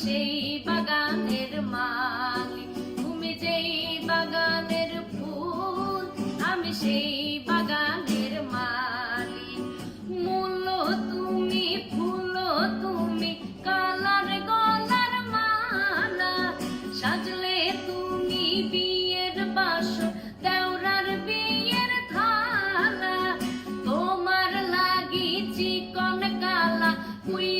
সেই বাগানের মালি তুমি যেই বাগানের ফুল, আমি সেই বাগানের মালি মূল তুমি, ফুল তুমি, কালার গলার মালা, সাজলে তুমি বিয়ের বাস দেওরার বিয়ের থালা। তোমার লাগি চিকন কালা পুইরা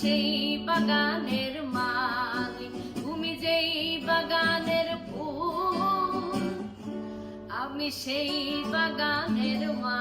সেই বাগানের মালিক তুমি যেই বাগানের ফুল আমি সেই বাগানের মা